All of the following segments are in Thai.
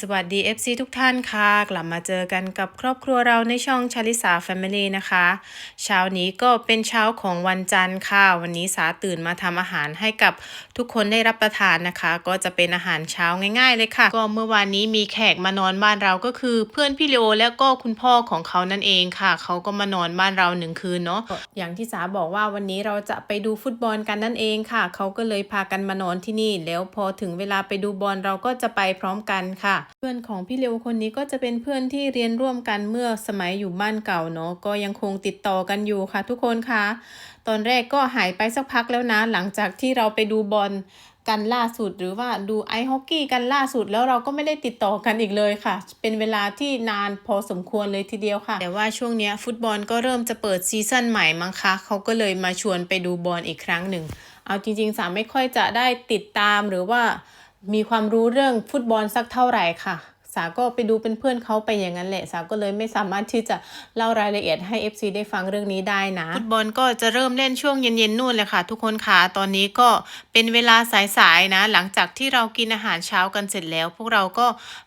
สวัสดี FC ทุกท่านค่ะ กลับมาเจอกันกับครอบครัวเราในช่องชาลิสา Family นะคะ เช้านี้ก็เป็นเช้าของวันจันทร์ค่ะ วันนี้สาตื่นมาทำอาหารให้กับทุกคนได้รับประทานนะคะ ก็จะเป็นอาหารเช้าง่ายๆเลยค่ะ ก็เมื่อวานนี้มีแขกมานอนบ้านเราก็คือเพื่อนพี่เลโอแล้วก็คุณพ่อของเขานั่นเองค่ะ เขาก็มานอนบ้านเราหนึ่งคืนเนาะ อย่างที่สาบอกว่าวันนี้เราจะไปดูฟุตบอลกันนั่นเองค่ะ เขาก็เลยพากันมานอนที่นี่ แล้วพอถึงเวลาไปดูบอลเราก็จะไปพร้อมกันค่ะเพื่อนของพี่เลวคนนี้ก็จะเป็นเพื่อนที่เรียนร่วมกันเมื่อสมัยอยู่บ้านเก่าเนาะก็ยังคงติดต่อกันอยู่ค่ะ ทุกคนค่ะ ตอนแรกก็หายไปสักพักแล้วนะ หลังจากที่เราไปดูบอลกันล่าสุดหรือว่าดูไอฮอกกี้กันล่าสุดแล้วเราก็ไม่ได้ติดต่อกันอีกเลยค่ะ เป็นเวลาที่นานพอสมควรเลยทีเดียวค่ะ แต่ว่าช่วงนี้ฟุตบอลก็เริ่มจะเปิดซีซั่นใหม่มั้งคะเขาก็เลยมาชวนไปดูบอลอีกครั้งหนึ่ง เอาจริงๆสามไม่ค่อยจะได้ติดตามหรือว่า มีความรู้เรื่องฟุตบอลสักเท่าไหร่ค่ะ สาก็ไปดูเป็นเพื่อนเขาไปอย่างนั้นแหละสาก็เลยไม่สามารถที่จะเล่ารายละเอียดให้ FC ได้ฟังเรื่องนี้ได้นะฟุตบอลก็จะเริ่มเล่นช่วงเย็นๆนู่นเลยค่ะ ทุกคนค่ะตอนนี้ก็เป็นเวลาสายๆนะ หลังจากที่เรากินอาหารเช้ากันเสร็จแล้ว พวกเราก็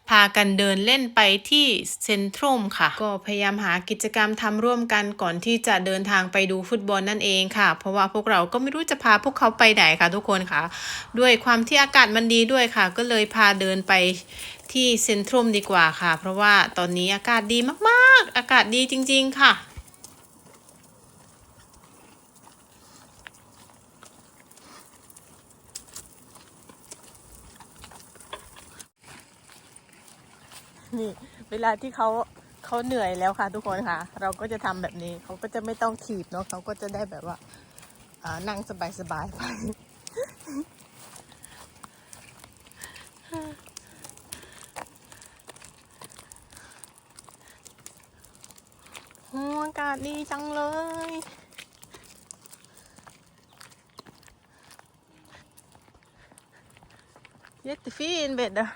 พากันเดินเล่นไปที่เซ็นทรัลค่ะ ก็พยายามหากิจกรรมทำร่วมกันก่อนที่จะเดินทางไปดูฟุตบอลนั่นเองค่ะ เพราะว่าพวกเราก็ไม่รู้จะพาพวกเขาไปไหนค่ะ ทุกคนค่ะ ด้วยความที่อากาศมันดีด้วยค่ะ ก็เลยพาเดินไป ที่เซ็นทรัลดีกว่าค่ะ เพราะว่าตอนนี้อากาศดีมากๆ อากาศดีจริง ๆ ค่ะ นี่ เวลาที่เขาเขาเหนื่อยแล้วค่ะทุกคนค่ะ เราก็จะทำแบบนี้เขาก็จะไม่ต้องถีบเนาะเขาก็จะได้แบบว่าอ่านั่งสบายๆไป โอ้อากาศดี จังเลย เยตฟีนเบ็ดอะ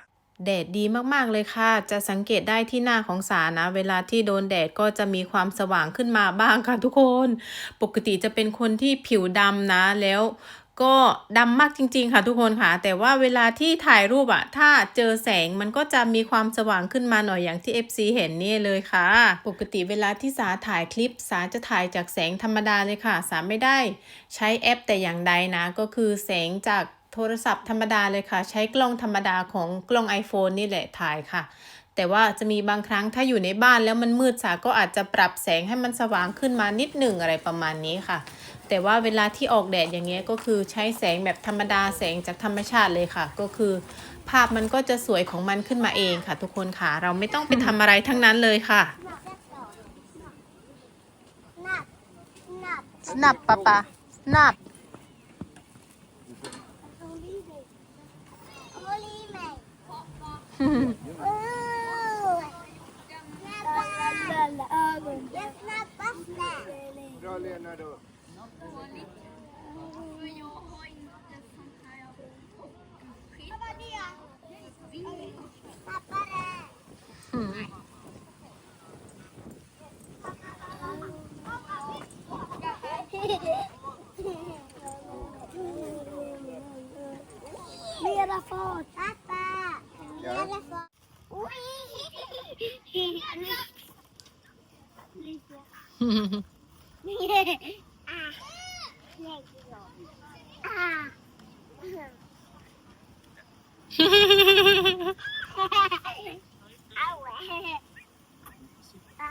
แดดดีมาก ๆ เลยค่ะ จะสังเกตได้ที่หน้าของสานะ เวลาที่โดนแดดก็จะมีความสว่างขึ้นมาบ้างค่ะทุกคน ปกติจะเป็นคนที่ผิวดำนะ แล้ว ก็ดำมากจริง ๆ ค่ะทุกคนค่ะ แต่ว่าเวลาที่ถ่ายรูปอะถ้าเจอแสงมันก็จะมีความสว่างขึ้นมาหน่อยอย่างที่ FC เห็นนี่เลยค่ะ ปกติเวลาที่สาถ่ายคลิป สาจะถ่ายจากแสงธรรมดาเลยค่ะ สาไม่ได้ใช้แอปแต่อย่างใดนะ ก็คือแสงจากโทรศัพท์ธรรมดาเลยค่ะ ใช้กล้องธรรมดาของกล้อง iPhone นี่แหละถ่ายค่ะ แต่ว่าจะมีบางครั้งถ้าอยู่ในบ้านแล้วมันมืดสาก็อาจจะปรับแสงให้มันสว่างขึ้นมานิดหนึ่งอะไรประมาณนี้ค่ะ แต่ว่าเวลาที่ออกแดดอย่างเงี้ยก็คือใช้แสงแบบธรรมดาแสงจากธรรมชาติเลยค่ะ ก็คือ ภาพมันก็จะสวยของมันขึ้นมาเองค่ะ ทุกคนค่ะ เราไม่ต้องไปทำอะไรทั้งนั้นเลยค่ะ Snap. Snap. snap ปะปะ snap 嘿嘿嘿嘿嘿，你呢？呵呵呵，嘿嘿，啊，两只手，啊，呵呵呵呵呵呵呵呵，啊，我，啊，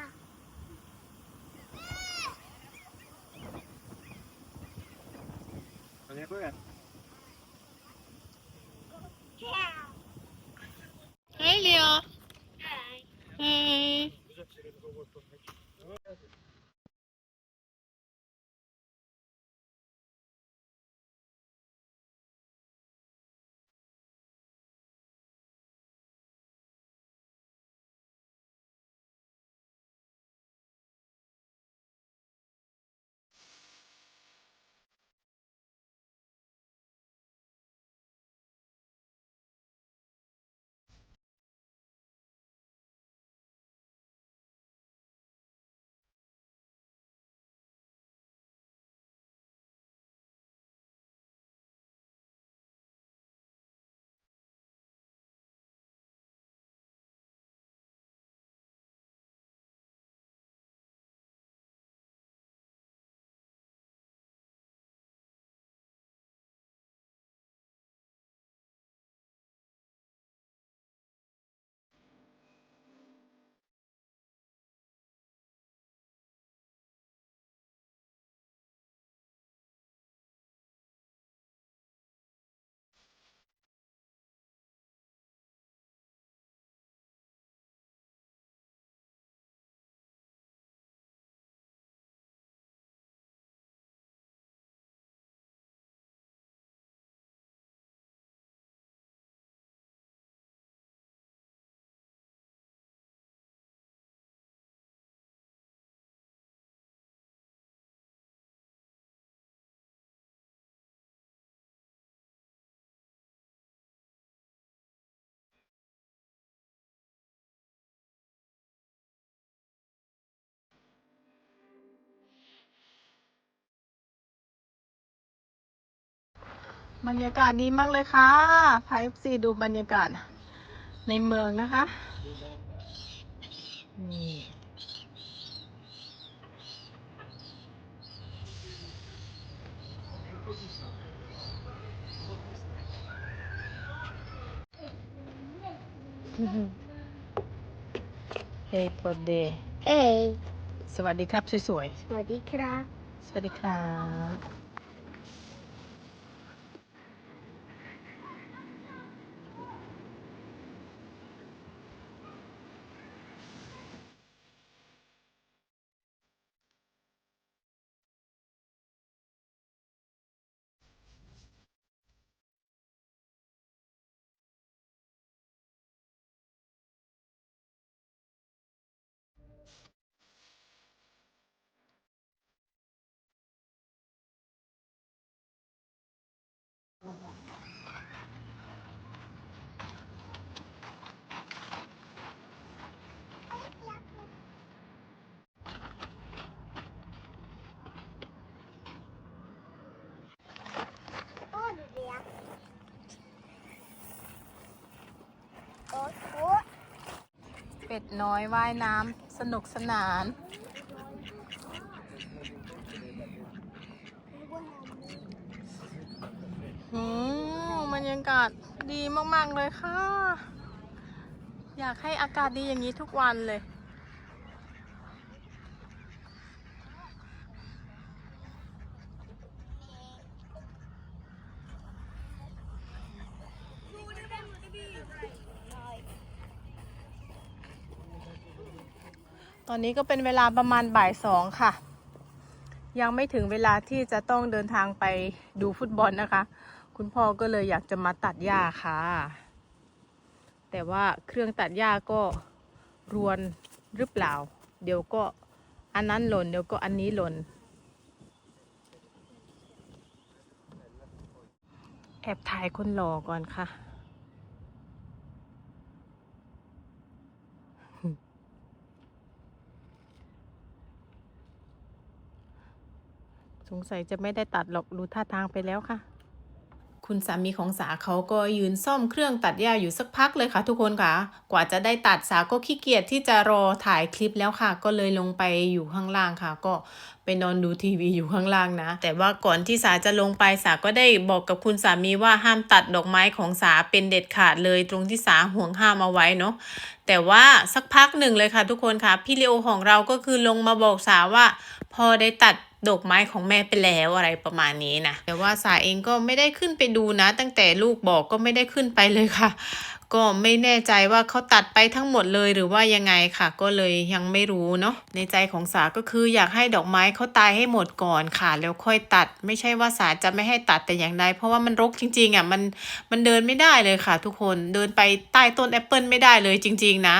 欢迎客人。Hi, Leo. Hi. Hi. บรรยากาศดีมากเลยค่ะพายซีดูบรรยากาศในเมืองนะคะ นี่เฮ้ยปอดเดย์เอ้ยสวัสดีครับสวยสวัสดีครับๆสวัสดีครับ เป็ดน้อยว่ายน้ำสนุกสนาน หืมบรรยากาศดีมาก ๆ เลยค่ะ อยากให้อากาศดีอย่างนี้ทุกวันเลย ตอนนี้ก็เป็นเวลาประมาณบ่ายสองค่ะ ยังไม่ถึงเวลาที่จะต้องเดินทางไปดูฟุตบอลนะคะ คุณพ่อก็เลยอยากจะมาตัดหญ้าค่ะ แต่ว่าเครื่องตัดหญ้าก็รวนหรือเปล่า เดี๋ยวก็อันนั้นหล่นเดี๋ยวก็อันนี้หล่นแอบถ่ายคนหล่อก่อนค่ะ สงสัยจะไม่ได้ตัดหรอกดูท่าทางไปแล้วค่ะ คุณสามีของสาเขาก็ยืนซ่อมเครื่องตัดหญ้าอยู่สักพักเลยค่ะ ทุกคนค่ะ กว่าจะได้ตัดสาก็ขี้เกียจที่จะรอถ่ายคลิปแล้วค่ะ ก็เลยลงไปอยู่ข้างล่างค่ะ ก็ไปนอนดูทีวีอยู่ข้างล่างนะ แต่ว่าก่อนที่สาจะลงไปสาก็ได้บอกกับคุณสามีว่าห้ามตัดดอกไม้ของสาเป็นเด็ดขาดเลยตรงที่สาห่วงห้ามเอาไว้เนาะแต่ว่าสักพักหนึ่งเลยค่ะทุกคนค่ะ พี่เลโอของเราก็คือลงมาบอกสาว่า พอได้ตัด ดอกไม้ของแม่ไปแล้วอะไรประมาณนี้นะแต่ว่าสาเองก็ไม่ได้ขึ้นไปดูนะ ตั้งแต่ลูกบอกก็ไม่ได้ขึ้นไปเลยค่ะ ก็ไม่แน่ใจว่าเขาตัดไปทั้งหมดเลยหรือว่ายังไงค่ะ ก็เลยยังไม่รู้เนาะในใจของสาก็คืออยากให้ดอกไม้เขาตายให้หมดก่อนค่ะ แล้วค่อยตัด ไม่ใช่ว่าสาจะไม่ให้ตัดแต่อย่างใดเพราะว่ามันรกจริงๆอะมันมันเดินไม่ได้เลยค่ะ ทุกคนเดินไปใต้ต้นแอปเปิลไม่ได้เลยจริง ๆ นะ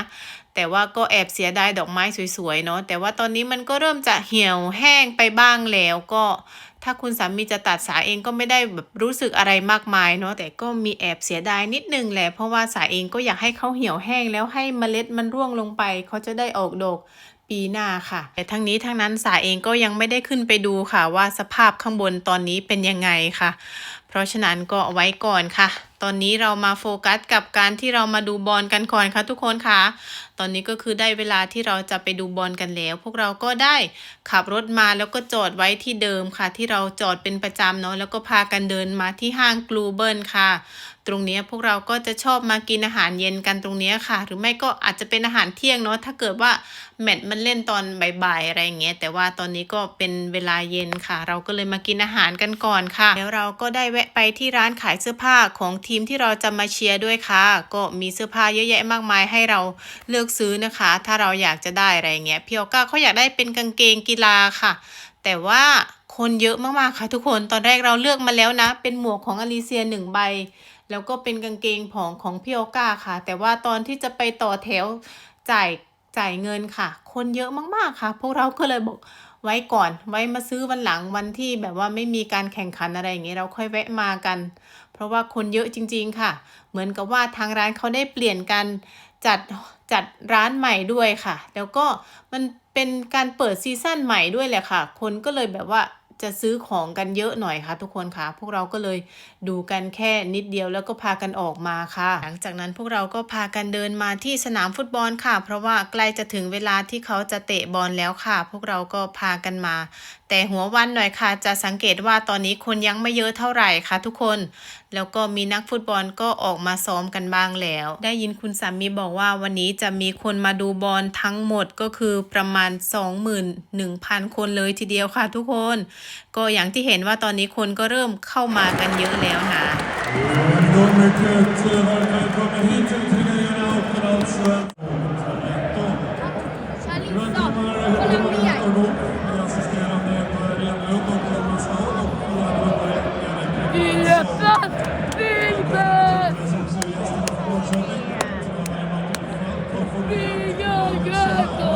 แต่ว่าก็แอบเสียดายดอกไม้สวยๆเนาะแต่ว่าตอนนี้มันก็เริ่มจะเหี่ยวแห้งไปบ้างแล้วก็ถ้าคุณสามีจะตัดสาเองก็ไม่ได้แบบรู้สึกอะไรมากมายเนาะแต่ก็มีแอบเสียดายนิดนึงแหละเพราะว่าสาเองก็อยากให้เขาเหี่ยวแห้งแล้วให้เมล็ดมันร่วงลงไปเขาจะได้ออกดอก ปีหน้าค่ะ แต่ทั้งนี้ทั้งนั้นสาเองก็ยังไม่ได้ขึ้นไปดูค่ะ ว่าสภาพข้างบนตอนนี้เป็นยังไงค่ะ เพราะฉะนั้นก็เอาไว้ก่อนค่ะ ตอนนี้เรามาโฟกัสกับการที่เรามาดูบอลกันก่อนค่ะทุกคนค่ะ ตอนนี้ก็คือได้เวลาที่เราจะไปดูบอลกันแล้ว พวกเราก็ได้ขับรถมาแล้วก็จอดไว้ที่เดิมค่ะ ที่เราจอดเป็นประจำเนาะแล้วก็พากันเดินมาที่ห้างกลูเบิลค่ะ ตรงนี้พวกเราก็จะชอบมากินอาหารเย็นกันตรงนี้ค่ะ หรือไม่ก็อาจจะเป็นอาหารเที่ยงเนาะถ้าเกิดว่าแมตช์มันเล่นตอนบ่ายๆอะไรอย่างเงี้ยแต่ว่าตอนนี้ก็เป็นเวลาเย็นค่ะ เราก็เลยมากินอาหารกันก่อนค่ะ แล้วเราก็ได้แวะไปที่ร้านขายเสื้อผ้าของทีมที่เราจะมาเชียร์ด้วยค่ะ ก็มีเสื้อผ้าเยอะแยะมากมายให้เราเลือกซื้อนะคะ ถ้าเราอยากจะได้อะไรอย่างเงี้ยพี่ออก้าเขาอยากได้เป็นกางเกงกีฬาค่ะ แต่ว่าคนเยอะมากๆค่ะทุกคนตอนแรกเราเลือกมาแล้วนะ เป็นหมวกของอลิเซียหนึ่งใบ แล้วก็เป็นกางเกงของของพี่โอก้าค่ะ แต่ว่าตอนที่จะไปต่อแถวจ่ายจ่ายเงินค่ะ คนเยอะมากๆค่ะ พวกเราก็เลยบอกไว้ก่อน ไว้มาซื้อวันหลังวันที่แบบว่าไม่มีการแข่งขันอะไรอย่างเงี้ยเราค่อยแวะมากัน เพราะว่าคนเยอะจริง ๆ ค่ะ เหมือนกับว่าทางร้านเขาได้เปลี่ยนการจัดจัดร้านใหม่ด้วยค่ะ แล้วก็มันเป็นการเปิดซีซั่นใหม่ด้วยแหละค่ะ คนก็เลยแบบว่า จะซื้อของกันเยอะหน่อยค่ะ ทุกคนค่ะ พวกเราก็เลยดูกันแค่นิดเดียวแล้วก็พากันออกมาค่ะ หลังจากนั้นพวกเราก็พากันเดินมาที่สนามฟุตบอลค่ะ เพราะว่าใกล้จะถึงเวลาที่เขาจะเตะบอลแล้วค่ะ พวกเราก็พากันมา แต่หัววันหน่อยค่ะ จะสังเกตว่าตอนนี้คนยังไม่เยอะเท่าไหร่ค่ะทุกคน แล้วก็มีนักฟุตบอลก็ออกมาซ้อมกันบ้างแล้ว ได้ยินคุณสามีบอกว่าวันนี้จะมีคนมาดูบอลทั้งหมดก็คือประมาณ 21,000 คนเลยทีเดียวค่ะทุกคน ก็อย่างที่เห็นว่าตอนนี้คนก็เริ่มเข้ามากันเยอะแล้วนะ Nefes bilme. Dünya gördü.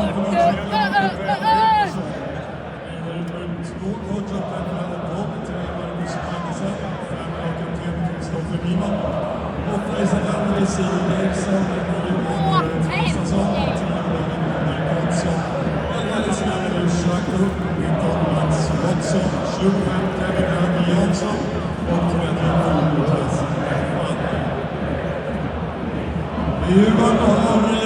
Kristoffer Nyman. Och Isabelle Resin Eriksson Über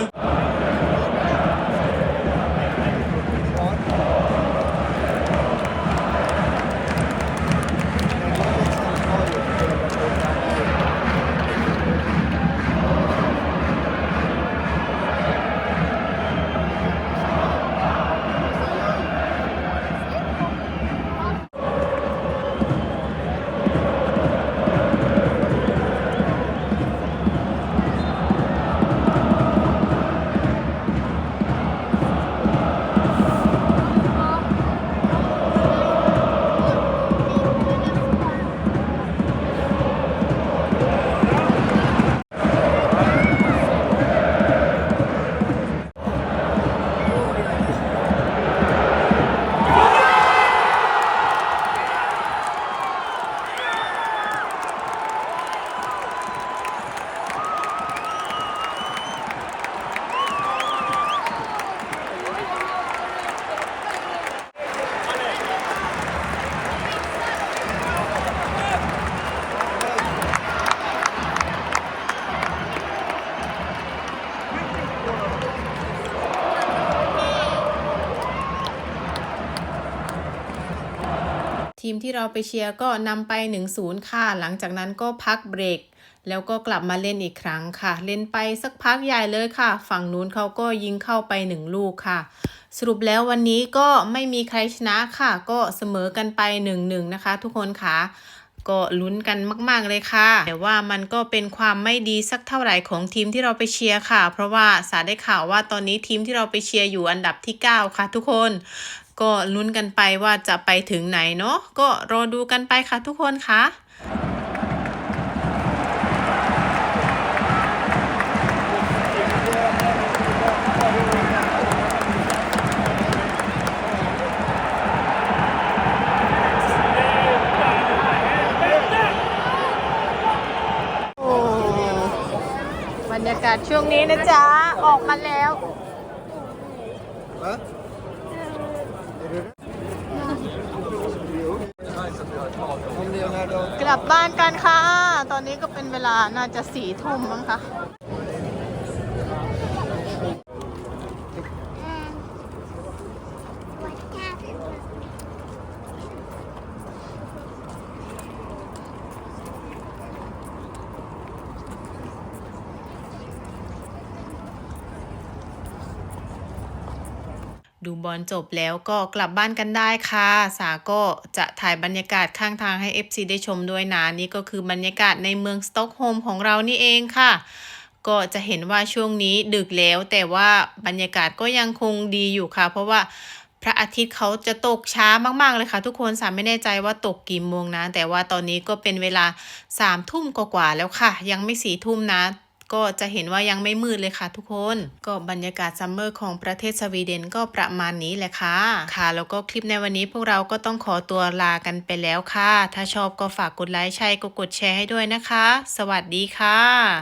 ทีมที่เราไปเชียร์ก็นำไป 1-0 ค่ะ หลังจากนั้นก็พักเบรก แล้วก็กลับมาเล่นอีกครั้งค่ะ เล่นไปสักพักใหญ่เลยค่ะ ฝั่งนู้นเขาก็ยิงเข้าไป 1 ลูกค่ะ สรุปแล้ววันนี้ก็ไม่มีใครชนะค่ะ ก็เสมอกันไป 1-1 นะคะ ทุกคนค่ะก็ลุ้นกันมาก ๆ เลยค่ะ แต่ว่ามันก็เป็นความไม่ดีสักเท่าไหร่ของทีมที่เราไปเชียร์ค่ะ เพราะว่าสาได้ข่าวว่าตอนนี้ทีมที่เราไปเชียร์อยู่อันดับที่ 9 ค่ะทุกคน ก็ลุ้นกันไปว่าจะไปถึงไหนเนาะก็รอดูกันไปค่ะทุกคนค่ะบรรยากาศช่วงนี้นะจ๊ะ ออกมาแล้ว Va? Om Leonardo. กลับบ้านกันค่ะ ตอนนี้ก็เป็นเว ลาน่าจะสี่ทุ่มมั้งคะ ดูบอลจบแล้วก็กลับบ้านกันได้ค่ะ สาก็จะถ่ายบรรยากาศข้างทางให้ FC ได้ชมด้วยนะนี่ก็คือบรรยากาศในเมืองสต็อกโฮล์มของเรานี่เองค่ะ ก็จะเห็นว่าช่วงนี้ดึกแล้ว แต่ว่าบรรยากาศก็ยังคงดีอยู่ค่ะ เพราะว่าพระอาทิตย์เขาจะตกช้ามาก ๆ เลยค่ะ ทุกคนสามไม่แน่ใจว่าตกกี่โมงนะ แต่ว่าตอนนี้ก็เป็นเวลาสามทุ่มกว่าๆแล้วค่ะ ยังไม่สี่ทุ่มนะ ก็จะเห็นว่ายังไม่มืดเลยค่ะทุกคน ก็บรรยากาศซัมเมอร์ของประเทศสวีเดนก็ประมาณนี้แหละค่ะ ค่ะ แล้วก็คลิปในวันนี้พวกเราก็ต้องขอตัวลากันไปแล้วค่ะ ถ้าชอบก็ฝากกดไลค์ใช่ก็กดแชร์ให้ด้วยนะคะ สวัสดีค่ะ